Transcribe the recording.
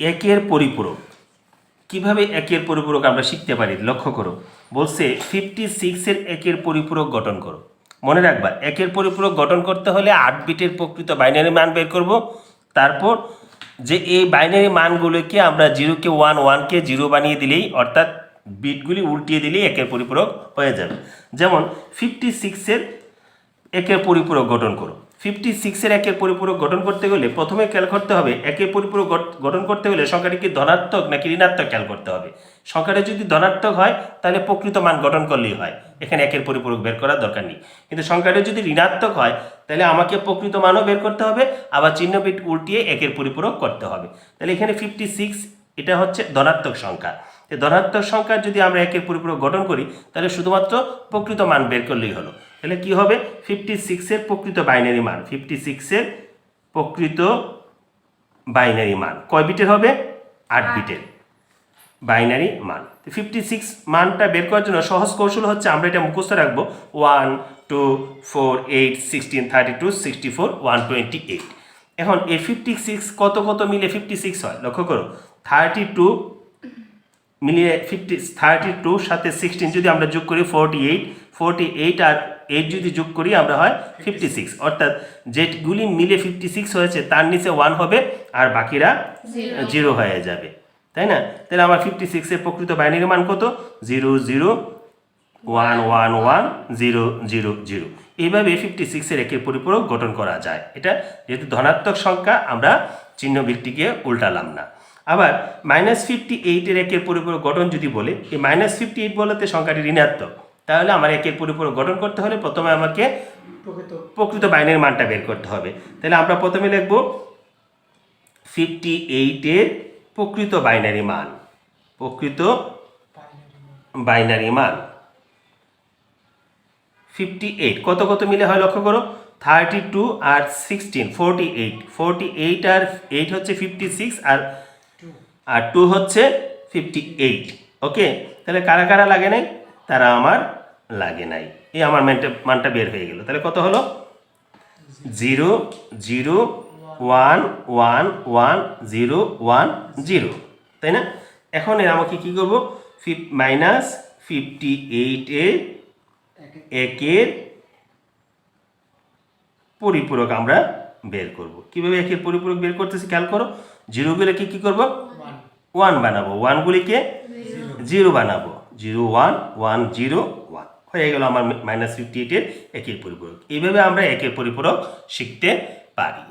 একের পরিপূরক। কীভাবে একের পরিপূরক আমরা শিখতে পারি? লক্ষ্য করো। বলছে ফিফটি সিক্সের একের পরিপূরক গঠন করো। মনে রাখবা, একের পরিপূরক গঠন করতে হলে আট বিটের প্রকৃত বাইনারি মান বের করব। তারপর যে এই বাইনারি মানগুলোকে আমরা জিরোকে ওয়ান ওয়ানকে জিরো বানিয়ে দিলেই, অর্থাৎ বিটগুলি উল্টিয়ে দিলেই একের পরিপূরক হয়ে যাবে। যেমন ফিফটি সিক্সের একের পরিপূরক গঠন করো। ফিফটি সিক্সের একের পরিপূরক গঠন করতে গেলে প্রথমে খেয়াল করতে হবে, একের পরিপূরক গঠ- গঠন করতে হলে সংখ্যাটি কি ধনাত্মক নাকি ঋণাত্মক খেয়াল করতে হবে। সংখ্যাটা যদি ধনাত্মক হয়, তাহলে প্রকৃত মান গঠন করলেই হয়। এখানে একের পরিপূরক বের করার দরকার নেই। কিন্তু সংখ্যাটা যদি ঋণাত্মক হয়, তাহলে আমাকে প্রকৃত মানও বের করতে হবে, আবার চিহ্ন বিট উল্টিয়ে একের পরিপূরক করতে হবে। তাহলে এখানে ফিফটি সিক্স এটা হচ্ছে ধনাত্মক সংখ্যা। ধনাত্মক সংখ্যা যদি আমরা একের পরিপূরক গঠন করি, তাহলে শুধুমাত্র প্রকৃত মান বের করলেই হলো। তাহলে কি হবে? ফিফটি সিক্সের প্রকৃত বাইনারি মান ফিফটি সিক্সের প্রকৃত বাইনারি মান। কয় বিটের হবে? আট বিটের বাইনারি মান। ফিফটি সিক্স মানটা বের করার জন্য সহজ কৌশল হচ্ছে আমরা এটা মুখস্থ রাখব। One two four eight sixteen thirty two sixty four one twenty eight এখন এই ফিফটি সিক্স কত কত মিলে ফিফটি সিক্স হয়? লক্ষ্য করো থার্টি টু মিলিয়ে ফিফটি থার্টি টু সাথে সিক্সটিন যদি আমরা যোগ করি ফোরটি এইট ফোরটি এইট আর এইট যদি যোগ করি আমরা হয় ফিফটি সিক্স অর্থাৎ যেগুলি মিলে ফিফটি সিক্স হয়েছে তার নিচে ওয়ান হবে আর বাকিরা জিরো হয়ে যাবে। তাই না? তাহলে আমার ফিফটি সিক্সের প্রকৃত বাইনারি মান কত? Zero zero one one one zero zero zero এইভাবে ফিফটি সিক্সের একের পরিপূরক গঠন করা যায়। এটা যেহেতু ধনাত্মক সংখ্যা আমরা চিহ্ন ভিত্তিকে উল্টালাম না। আবার মাইনাস ফিফটি এইটের একের পরিপূরক গঠন যদি বলে এই মাইনাস ফিফটি এইট বলতে সংখ্যাটি ঋণাত্মক। তাহলে আমার একের পরিপূরক গঠন করতে হলে প্রথমে আমাকে প্রকৃত। বাইনের মানটা বের করতে হবে। তাহলে আমরা প্রথমে লিখব ফিফটি এইটের প্রকৃত বাইনারি মান। প্রকৃত বাইনারি মান। ফিফটি এইট কত কত মিলে হয় লক্ষ্য করো? থার্টি টু আর sixteen forty eight forty eight আর এইট হচ্ছে ফিফটি সিক্স আর আর টু হচ্ছে ফিফটি এইট ওকে তাহলে কারা কারা লাগে নাই? তারা আমার লাগে নাই। এই আমার মানটা মানটা বের হয়ে গেল। তাহলে কত হলো? Zero zero one one one zero one zero. তাই না? এখন এর আমাকে কী করব? ফিফ মাইনাস ফিফটি এইটের একের পরিপূরক আমরা বের করব। কীভাবে একের পরিপূরক বের করতেছি খেয়াল করো? জিরোগুলো কি কী করব? ওয়ান বানাবো। ওয়ানগুলিকে জিরো বানাবো। Zero one one zero one হয়ে গেল আমার মাইনাস ফিফটি এইটের একের পরিপূরক। এইভাবে আমরা একের পরিপূরক শিখতে পারি।